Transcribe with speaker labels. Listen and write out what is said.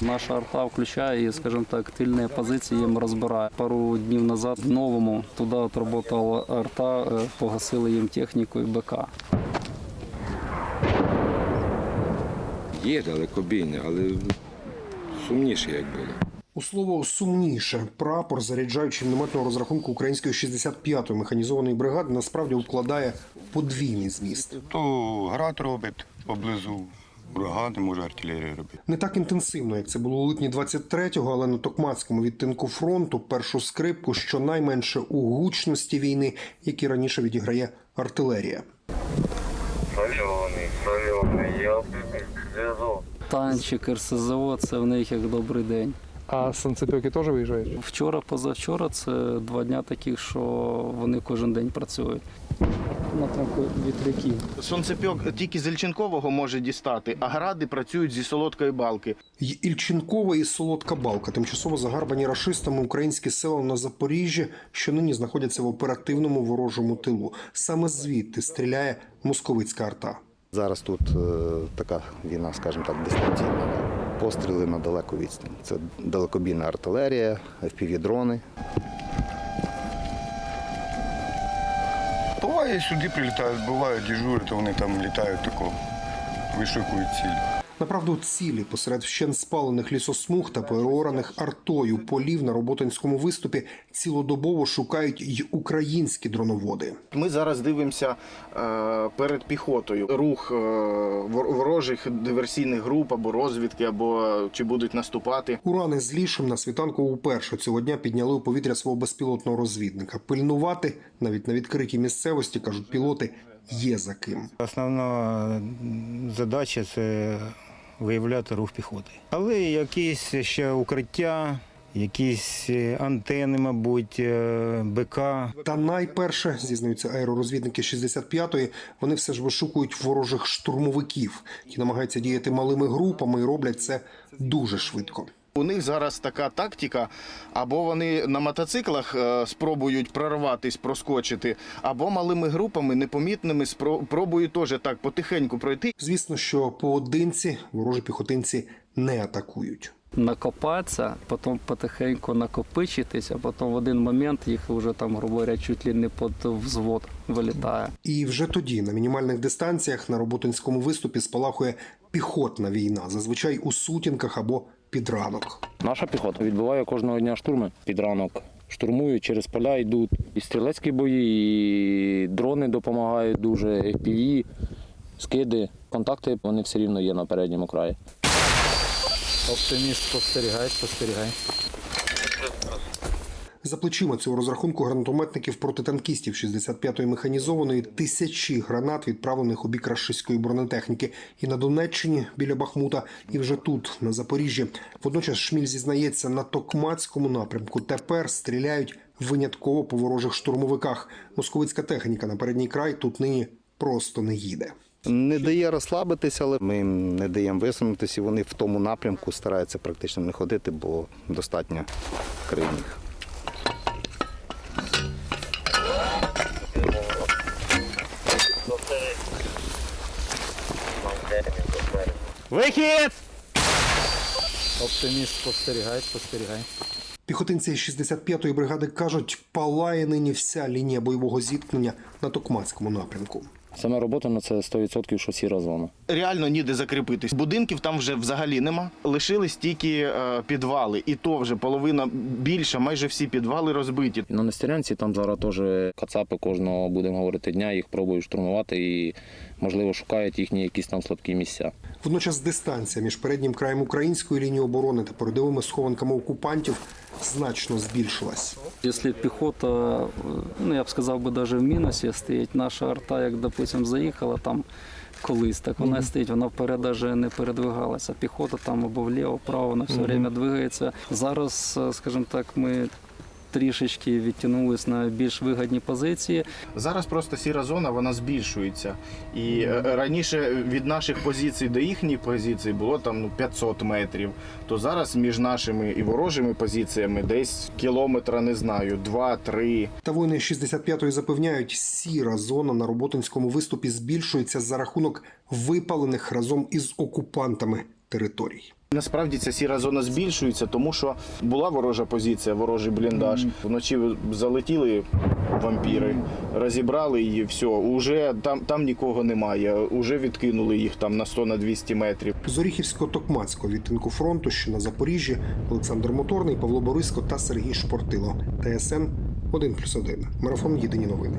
Speaker 1: Наша арта включає і, скажімо так, тильні позиції їм розбирає. Пару днів назад в новому туди от роботала арта, е, погасили їм техніку і БК.
Speaker 2: Є далекобійне, але сумніше як було.
Speaker 3: У слово сумніше прапор, заряджаючи мінометного розрахунку української 65-ї механізованої бригади, насправді вкладає подвійний зміст.
Speaker 4: То град робить поблизу бригади, може артилерія робити.
Speaker 3: Не так інтенсивно, як це було у липні 23-го, але на Токмацькому відтинку фронту першу скрипку щонайменше у гучності війни, які раніше відіграє артилерія.
Speaker 5: Соленый, соленый, я зв'язок.
Speaker 1: Танчик, РСЗО це в них як добрий день.
Speaker 6: А санцепьоки теж виїжджають?
Speaker 1: Вчора, позавчора це два дня таких, що вони кожен день працюють. Напрямку вітряків.
Speaker 7: Сонцепьок тільки з Ільченкового може дістати, а гради працюють зі солодкої балки.
Speaker 3: Й Ільченкова і Солодка Балка, тимчасово загарбані рашистами українські села на Запоріжжі, що нині знаходяться в оперативному ворожому тилу. Саме звідти стріляє московицька арта.
Speaker 8: Зараз тут е, така війна, скажімо так, дистанційна. Постріли на далеку відстань. Це далекобійна артилерія, FPV-дрони.
Speaker 4: Буває, сюди прилітають, буває дежурять, вони там літають тако, вишукують ціль.
Speaker 3: Направду, цілі посеред вщен спалених лісосмуг та переораних артою полів на роботинському виступі цілодобово шукають й українські дроноводи.
Speaker 7: Ми зараз дивимося е, перед піхотою рух е, ворожих диверсійних груп або розвідки, або чи будуть наступати.
Speaker 3: Урани з лішем на світанку уперше цього дня підняли у повітря свого безпілотного розвідника. Пильнувати навіть на відкритій місцевості кажуть пілоти. Є за ким.
Speaker 9: Основна задача це виявляти рух піхоти. Але якісь ще укриття, якісь е, антени, мабуть, е, БК.
Speaker 3: Та найперше зізнаються аеророзвідники 65-ї, вони все ж вишукують ворожих штурмовиків, які намагаються діяти малими групами і роблять це дуже швидко.
Speaker 7: У них зараз така тактика: або вони на мотоциклах е, спробують прорватись, проскочити, або малими групами непомітними спро- пробують теж так потихеньку пройти.
Speaker 3: Звісно, що поодинці ворожі піхотинці не атакують.
Speaker 1: Накопатися, потім потихеньку накопичитись, а потім в один момент їх вже там, грубо говоря, чуть ли не під взвод вилітає.
Speaker 3: І вже тоді на мінімальних дистанціях на роботинському виступі спалахує піхотна війна, зазвичай у сутінках або під ранок.
Speaker 10: Наша піхота відбуває кожного дня штурми під ранок. Штурмують через поля, йдуть і стрілецькі бої, і дрони допомагають дуже, FPV, скиди. Контакти вони все рівно є на передньому краї.
Speaker 6: Оптиміст спостерігай, спостерігай.
Speaker 3: За плечима цього розрахунку гранатометників протитанкістів 65-ї механізованої тисячі гранат, відправлених у бік рашистської бронетехніки, і на Донеччині біля Бахмута, і вже тут, на Запоріжжі. Водночас Шміль зізнається, на Токмацькому напрямку тепер стріляють винятково по ворожих штурмовиках. Московицька техніка на передній край тут нині просто не їде.
Speaker 8: Не дає розслабитися, але ми їм не даємо висунутися, вони в тому напрямку стараються практично не ходити, бо достатньо крайніх.
Speaker 9: Вихід!
Speaker 6: Оптиміст спостерігай, спостерігай.
Speaker 3: Піхотинці 65-ї бригади кажуть, палає нині вся лінія бойового зіткнення на Токмацькому напрямку.
Speaker 10: Саме робота на це 100% що сіра зона.
Speaker 7: Реально ніде закріпитись. Будинків там вже взагалі нема. Лишились тільки е, підвали, і то вже половина більша, майже всі підвали розбиті.
Speaker 10: На Нестерянці там зараз теж кацапи кожного, будемо говорити, дня їх пробують штурмувати і, можливо, шукають їхні якісь там слабкі місця.
Speaker 3: Водночас дистанція між переднім краєм української лінії оборони та передовими схованками окупантів значно збільшилась.
Speaker 1: Якщо піхота, ну я б сказав би, навіть в мінусі стоїть, наша арта, як допустим, заїхала там колись, так вона стоїть, вона вперед навіть не передвигалася. Піхота там або вліво, вправо, вона все время двигається. Зараз, е, скажімо так, ми трішечки відтягнулись на більш вигідні позиції.
Speaker 7: Зараз просто сіра зона вона збільшується. І е, раніше від наших позицій до їхніх позицій було там ну, 500 метрів. То зараз між нашими і ворожими позиціями десь кілометра, не знаю, 2-3.
Speaker 3: Та воїни 65-ї запевняють, сіра зона на роботинському виступі збільшується за рахунок випалених разом із окупантами територій.
Speaker 7: Насправді ця сіра зона збільшується, тому що була ворожа позиція, ворожий бліндаж. Вночі залетіли вампіри, розібрали її, все, уже там, там нікого немає, уже відкинули їх там на 100 на 200 метрів.
Speaker 3: З Оріхівського Токмацького відтинку фронту, що на Запоріжжі, Олександр Моторний, Павло Бориско та Сергій Шпортило. ТСН 1+,1. Марафон Єдині новини.